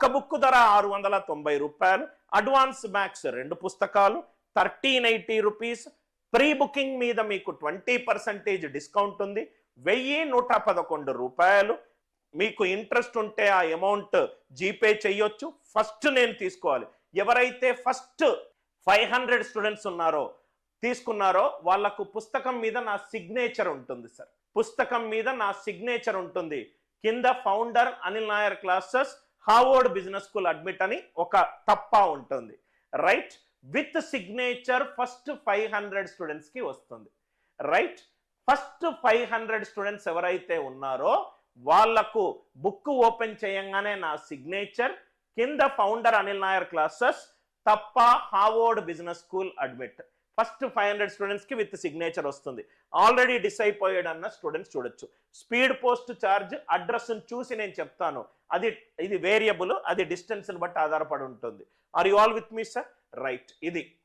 ఒక బుక్ ధర ఆరు వందల తొంభై రూపాయలు అడ్వాన్స్ మ్యాక్స్ రెండు పుస్తకాలు thirteen eighty rupees. Pre booking మీద మీకు ట్వంటీ పర్సెంటేజ్ డిస్కౌంట్ ఉంది. వెయ్యి నూట పదకొండు రూపాయలు. మీకు ఇంట్రెస్ట్ ఉంటే ఆ అమౌంట్ జీపే చేయొచ్చు ఫస్ట్ నేను తీసుకోవాలి. ఎవరైతే ఫస్ట్ ఫైవ్ హండ్రెడ్ స్టూడెంట్స్ ఉన్నారో తీసుకున్నారో వాళ్ళకు పుస్తకం మీద నా సిగ్నేచర్ ఉంటుంది సార్. పుస్తకం మీద నా సిగ్నేచర్ ఉంటుంది. కింద founder Anil Nair classes Harvard business school admit అని ఒక తప్ప ఉంటుంది. Right with signature first five hundred స్టూడెంట్స్కి వస్తుంది. Right first five hundred students ఎవరైతే ఉన్నారో వాళ్ళకు బుక్ ఓపెన్ చేయంగానే నా సిగ్నేచర్ కింద ఫౌండర్ అనిల్ నాయర్ క్లాసెస్ తప్ప Harvard business school admit. First five hundred స్టూడెంట్స్కి విత్ సిగ్నేచర్ వస్తుంది. ఆల్రెడీ డిస్ అయిపోయాడు అన్న స్టూడెంట్స్ చూడొచ్చు. స్పీడ్ పోస్ట్ ఛార్జ్ అడ్రస్ని చూసి నేను చెప్తాను. అది ఇది వేరియబుల్ అది డిస్టెన్స్ని బట్టి ఆధారపడి ఉంటుంది. Are you all with me sir? Right. ఇది.